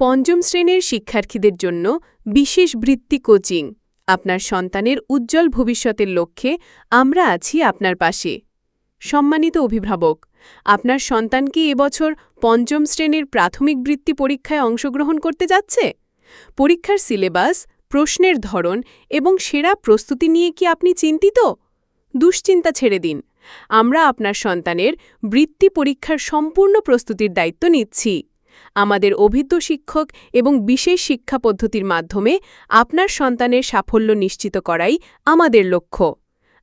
পঞ্চম শ্রেণির শিক্ষার্থীদের জন্য বিশেষ বৃত্তি কোচিং। আপনার সন্তানের উজ্জ্বল ভবিষ্যতের লক্ষ্যে আমরা আছি আপনার পাশে। সম্মানিত অভিভাবক, আপনার সন্তান কি এবছর পঞ্চম শ্রেণির প্রাথমিক বৃত্তি পরীক্ষায় অংশগ্রহণ করতে যাচ্ছে? পরীক্ষার সিলেবাস, প্রশ্নের ধরন এবং সেরা প্রস্তুতি নিয়ে কি আপনি চিন্তিত? দুশ্চিন্তা ছেড়ে দিন। আমরা আপনার সন্তানের বৃত্তি পরীক্ষার সম্পূর্ণ প্রস্তুতির দায়িত্ব নিচ্ছি। আমাদের অভিজ্ঞ শিক্ষক এবং বিশেষ শিক্ষা পদ্ধতির মাধ্যমে আপনার সন্তানের সাফল্য নিশ্চিত করাই আমাদের লক্ষ্য,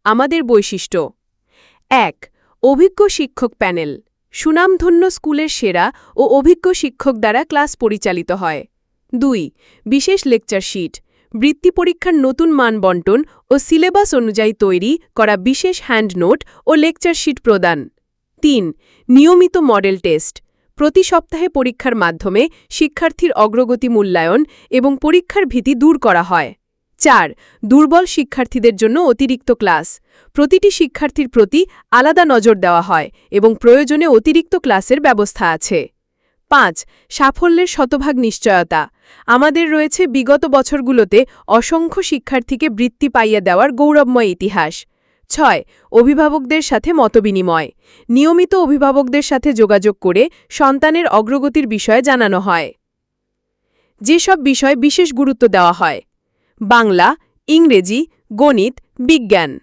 আমাদের বৈশিষ্ট্য। এক, অভিজ্ঞ শিক্ষক প্যানেল, সুনামধন্য স্কুলের সেরা ও অভিজ্ঞ শিক্ষক দ্বারা ক্লাস পরিচালিত হয়। দুই, বিশেষ লেকচার শিট, বৃত্তি পরীক্ষার নতুন মান বন্টন ও সিলেবাস অনুযায়ী তৈরি করা বিশেষ হ্যান্ড নোট ও লেকচার শিট প্রদান। তিন, নিয়মিত মডেল টেস্ট প্রতি সপ্তাহে পরীক্ষার মাধ্যমে শিক্ষার্থীর অগ্রগতি মূল্যায়ন এবং পরীক্ষার ভীতি দূর করা হয়। চার, দুর্বল শিক্ষার্থীদের জন্য অতিরিক্ত ক্লাস। প্রতিটি শিক্ষার্থীর প্রতি আলাদা নজর দেওয়া হয় এবং প্রয়োজনে অতিরিক্ত ক্লাসের ব্যবস্থা আছে। পাঁচ, সাফল্যের শতভাগ নিশ্চয়তা। আমাদের রয়েছে বিগত বছরগুলোতে অসংখ্য শিক্ষার্থীকে বৃত্তি পাইয়ে দেওয়ার গৌরবময় ইতিহাস। ছয়, অভিভাবকদের সাথে মতবিনিময়। নিয়মিত অভিভাবকদের সাথে যোগাযোগ করে সন্তানের অগ্রগতির বিষয়ে জানানো হয়। যেসব বিষয় বিশেষ গুরুত্ব দেওয়া হয়। বাংলা, ইংরেজি, গণিত, বিজ্ঞান।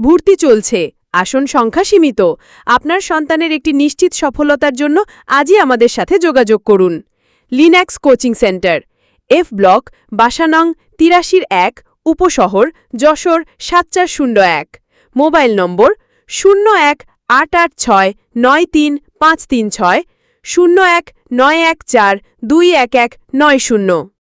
ভর্তি চলছে। আসন সংখ্যা সীমিত। আপনার সন্তানের একটি নিশ্চিত সফলতার জন্য আজই আমাদের সাথে যোগাযোগ করুন। Linux coaching centre, F block বাসানং তিরাশির এক উপশহর যশোর সাত চার শূন্য এক। মোবাইল নম্বর শূন্য এক আট আট ছয় নয় তিন পাঁচ তিন ছয়, শূন্য এক নয় এক চার দুই এক এক নয় শূন্য।